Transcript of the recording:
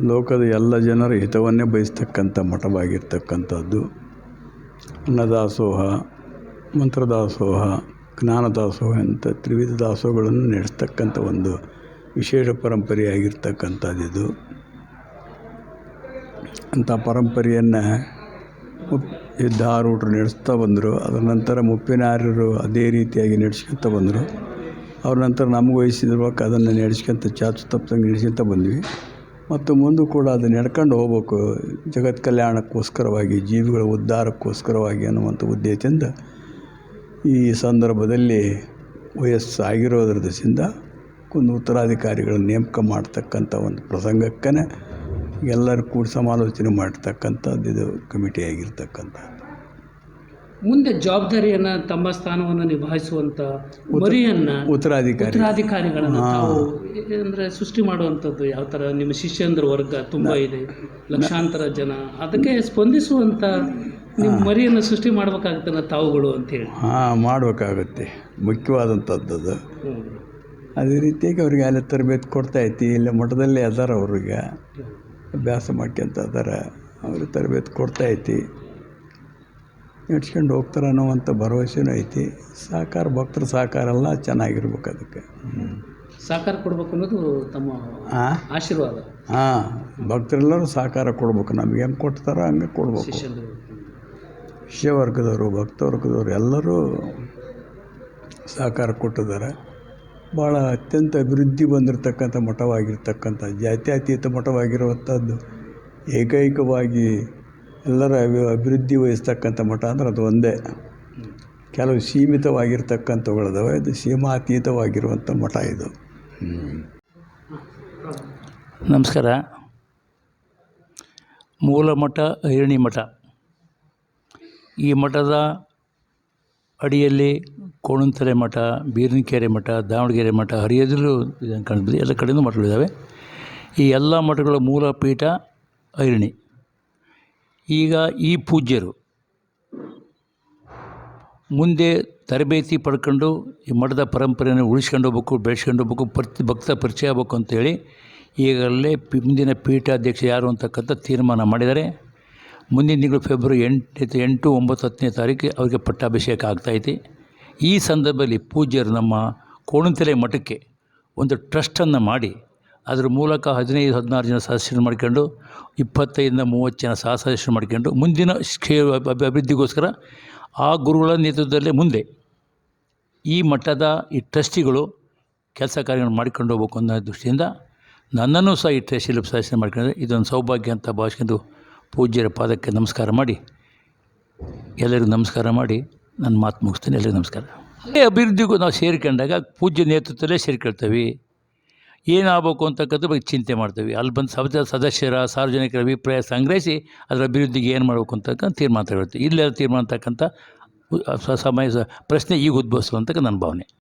ಲೋಕದ ಎಲ್ಲ ಜನರ ಹಿತವನ್ನೇ ಬಯಸ್ತಕ್ಕಂಥ ಮಠವಾಗಿರ್ತಕ್ಕಂಥದ್ದು. ಅನ್ನದಾಸೋಹ, ಮಂತ್ರದಾಸೋಹ, ಜ್ಞಾನದಾಸೋಹ ಅಂತ ತ್ರಿವಿಧ ದಾಸೋಹಗಳನ್ನು ನಡೆಸ್ತಕ್ಕಂಥ ಒಂದು ವಿಶೇಷ ಪರಂಪರೆಯಾಗಿರ್ತಕ್ಕಂಥದ್ದಿದು ಅಂಥ ಪರಂಪರೆಯನ್ನು ಯುದ್ಧಾರೂಢರು ನಡೆಸ್ತಾ ಬಂದರು. ಅದರ ನಂತರ ಮುಪ್ಪಿನಾರ್ಯರು ಅದೇ ರೀತಿಯಾಗಿ ನಡೆಸ್ಕೊತ ಬಂದರು. ಅವ್ರ ನಂತರ ನಮಗೆ ವಹಿಸಿರುವಾಗ ಅದನ್ನು ನಡೆಸ್ಕೊಂತ ಚಾಚು ತಪ್ಪದಂಗೆ ನಡೆಸ್ಕೊಂತ ಬಂದ್ವಿ. ಮತ್ತು ಮುಂದೂ ಕೂಡ ಅದು ನಡ್ಕೊಂಡು ಹೋಗ್ಬೇಕು. ಜಗತ್ ಕಲ್ಯಾಣಕ್ಕೋಸ್ಕರವಾಗಿ ಜೀವಿಗಳ ಉದ್ಧಾರಕ್ಕೋಸ್ಕರವಾಗಿ ಅನ್ನುವಂಥ ಉದ್ದೇಶದಿಂದ ಈ ಸಂದರ್ಭದಲ್ಲಿ ವಯಸ್ಸಾಗಿರೋದ್ರ ದಶಿಂದ ಒಂದು ಉತ್ತರಾಧಿಕಾರಿಗಳನ್ನು ನೇಮಕ ಮಾಡ್ತಕ್ಕಂಥ ಒಂದು ಪ್ರಸಂಗಕ್ಕೇ ಎಲ್ಲರೂ ಕೂಡ ಸಮಾಲೋಚನೆ ಮಾಡ್ತಕ್ಕಂಥದ್ದು ಇದು ಕಮಿಟಿ ಆಗಿರ್ತಕ್ಕಂಥದ್ದು. ಮುಂದೆ ಜವಾಬ್ದಾರಿಯನ್ನು ತಮ್ಮ ಸ್ಥಾನವನ್ನು ನಿಭಾಯಿಸುವಂಥ ಮರಿಯನ್ನು ಉತ್ತರಾಧಿಕಾರಿ. ಉತ್ತರಾಧಿಕಾರಿಗಳನ್ನು ತಾವು ಅಂದರೆ ಸೃಷ್ಟಿ ಮಾಡುವಂಥದ್ದು ಯಾವ ಥರ ನಿಮ್ಮ ಶಿಷ್ಯಂದ್ರ ವರ್ಗ ತುಂಬ ಇದೆ ಲಕ್ಷಾಂತರ ಜನ. ಅದಕ್ಕೆ ಸ್ಪಂದಿಸುವಂಥ ನಿಮ್ಮ ಮರಿಯನ್ನು ಸೃಷ್ಟಿ ಮಾಡಬೇಕಾಗುತ್ತೆ ತಾವುಗಳು ಅಂತೇಳಿ ಹಾಂ ಮಾಡಬೇಕಾಗುತ್ತೆ. ಮುಖ್ಯವಾದಂಥದ್ದು ಅದು ಅದೇ ರೀತಿಯಾಗಿ ಅವ್ರಿಗೆ ಅಲ್ಲಿ ತರಬೇತಿ ಕೊಡ್ತಾಯಿತಿ ಇಲ್ಲ ಮಠದಲ್ಲಿ ಅದಾರ ಅವ್ರಿಗೆ ಅಭ್ಯಾಸ ಮಾಡ್ಕೊಂತ ಅದಾರ. ಅವ್ರಿಗೆ ತರಬೇತಿ ಕೊಡ್ತಾಯಿತ್ತು ನಡ್ಸ್ಕೊಂಡು ಹೋಗ್ತಾರೆ ಅನ್ನೋವಂಥ ಭರವಸೆನೂ ಐತಿ. ಸಹಕಾರ ಭಕ್ತರ ಸಹಕಾರ ಎಲ್ಲ ಚೆನ್ನಾಗಿರ್ಬೇಕು ಅದಕ್ಕೆ. ಸಾಕಾರ ಕೊಡ್ಬೇಕು ಅನ್ನೋದು ತಮ್ಮ ಆಶೀರ್ವಾದ. ಹಾಂ ಭಕ್ತರೆಲ್ಲರೂ ಸಹಕಾರ ಕೊಡ್ಬೇಕು. ನಮ್ಗೆ ಹೆಂಗೆ ಕೊಡ್ತಾರೋ ಹಂಗೆ ಕೊಡ್ಬೇಕು. ಶಿಷ್ಯವರ್ಗದವರು ಭಕ್ತವರ್ಗದವರು ಎಲ್ಲರೂ ಸಹಕಾರ ಕೊಟ್ಟಿದ್ದಾರೆ. ಭಾಳ ಅತ್ಯಂತ ಅಭಿವೃದ್ಧಿ ಬಂದಿರತಕ್ಕಂಥ ಮಠವಾಗಿರ್ತಕ್ಕಂಥ ಜಾತ್ಯತೀತ ಮಠವಾಗಿರುವಂಥದ್ದು ಏಕೈಕವಾಗಿ ಎಲ್ಲರ ಅಭಿ, ಅಭಿವೃದ್ಧಿ ವಹಿಸ್ತಕ್ಕಂಥ ಮಠ ಅಂದರೆ ಅದು ಒಂದೇ. ಕೆಲವು ಸೀಮಿತವಾಗಿರ್ತಕ್ಕಂಥವುಗಳದಾವೆ, ಇದು ಸೀಮಾತೀತವಾಗಿರುವಂಥ ಮಠ ಇದು. ನಮಸ್ಕಾರ. ಮೂಲ ಮಠ ಮಠ. ಈ ಮಠದ ಅಡಿಯಲ್ಲಿ ಕೋಣಂತರೆ ಮಠ, ಬೀರನಕೆರೆ ಮಠ, ದಾವಣಗೆರೆ ಮಠ ಹರಿಯದಲ್ಲೂ ಕಾಣಬಹುದು ಎಲ್ಲ ಕಡೆಯೂ ಮಠಗಳಿದ್ದಾವೆ. ಈ ಎಲ್ಲ ಮಠಗಳ ಮೂಲ ಪೀಠ ಐರಣಿ ಈಗ ಈ ಪೂಜ್ಯರು ಮುಂದೆ ತರಬೇತಿ ಪಡ್ಕೊಂಡು ಈ ಮಠದ ಪರಂಪರೆಯನ್ನು ಉಳಿಸ್ಕೊಂಡು ಹೋಗ್ಬೇಕು, ಬೆಳೆಸ್ಕೊಂಡು ಹೋಗ್ಬೇಕು, ಪ್ರತಿ ಭಕ್ತ ಪರಿಚಯ ಆಗ್ಬೇಕು ಅಂತೇಳಿ ಈಗಲೇ ಮುಂದಿನ ಪೀಠಾಧ್ಯಕ್ಷ ಯಾರು ಅಂತಕ್ಕಂಥ ತೀರ್ಮಾನ ಮಾಡಿದ್ದಾರೆ. ಮುಂದಿನ ತಿಂಗಳು ಫೆಬ್ರವರಿ ಎಂಟು ಎಂಟು ಒಂಬತ್ತು ಹತ್ತನೇ ತಾರೀಕು ಅವರಿಗೆ ಪಟ್ಟಾಭಿಷೇಕ ಆಗ್ತಾಯಿದೆ ಈ ಸಂದರ್ಭದಲ್ಲಿ ಪೂಜ್ಯರು ನಮ್ಮ ಕೋಣಂತೆಲೆ ಮಠಕ್ಕೆ ಒಂದು ಟ್ರಸ್ಟನ್ನು ಮಾಡಿ ಅದರ ಮೂಲಕ ಹದಿನೈದು, ಹದಿನಾರು ಜನ ಸದಸ್ಯರು ಮಾಡ್ಕೊಂಡು, ಇಪ್ಪತ್ತೈದರಿಂದ ಮೂವತ್ತು ಜನ ಸಹ ಸದಸ್ಯರು ಮಾಡ್ಕೊಂಡು, ಮುಂದಿನ ಕ್ಷೇ ಅಭಿವೃದ್ಧಿಗೋಸ್ಕರ ಆ ಗುರುಗಳ ನೇತೃತ್ವದಲ್ಲೇ ಮುಂದೆ ಈ ಮಟ್ಟದ ಈ ಟ್ರಸ್ಟಿಗಳು ಕೆಲಸ ಕಾರ್ಯಗಳನ್ನು ಮಾಡಿಕೊಂಡು ಹೋಗ್ಬೇಕು ಅನ್ನೋ ದೃಷ್ಟಿಯಿಂದ ನನ್ನನ್ನು ಸಹ ಈ ಟ್ರಸ್ಟಿಯಲ್ಲಿ ಸದಸ್ಯ ಮಾಡ್ಕೊಂಡ್ರೆ ಇದೊಂದು ಸೌಭಾಗ್ಯ ಅಂತ ಭಾವಿಸ್ಕೊಂಡು ಪೂಜ್ಯರ ಪಾದಕ್ಕೆ ನಮಸ್ಕಾರ ಮಾಡಿ, ಎಲ್ಲರಿಗೂ ನಮಸ್ಕಾರ ಮಾಡಿ, ನನ್ನ ಮಾತು ಮುಗಿಸ್ತೀನಿ. ಎಲ್ಲರಿಗೂ ನಮಸ್ಕಾರ. ಅದೇ ಅಭಿವೃದ್ಧಿಗೂ ನಾವು ಸೇರಿಕೊಂಡಾಗ ಪೂಜ್ಯ ನೇತೃತ್ವದಲ್ಲೇ ಸೇರ್ಕೊಳ್ತೀವಿ. ಏನಾಗಬೇಕು ಅಂತಕ್ಕಂಥ ಬಗ್ಗೆ ಚಿಂತೆ ಮಾಡ್ತೀವಿ. ಅಲ್ಲಿ ಬಂದು ಸಭದ ಸದಸ್ಯರ ಸಾರ್ವಜನಿಕರ ಅಭಿಪ್ರಾಯ ಸಂಗ್ರಹಿಸಿ ಅದರ ಅಭಿವೃದ್ಧಿಗೆ ಏನು ಮಾಡಬೇಕು ಅಂತಕ್ಕಂಥ ತೀರ್ಮಾನ ತಗೊಳ್ತೀವಿ. ಇಲ್ಲೆಲ್ಲ ತೀರ್ಮಾನ ಅಂತಕ್ಕಂಥ ಸಮಯ ಪ್ರಶ್ನೆ ಈಗ ಉದ್ಭವಿಸುವಂತಕ್ಕ ನನ್ನ ಭಾವನೆ.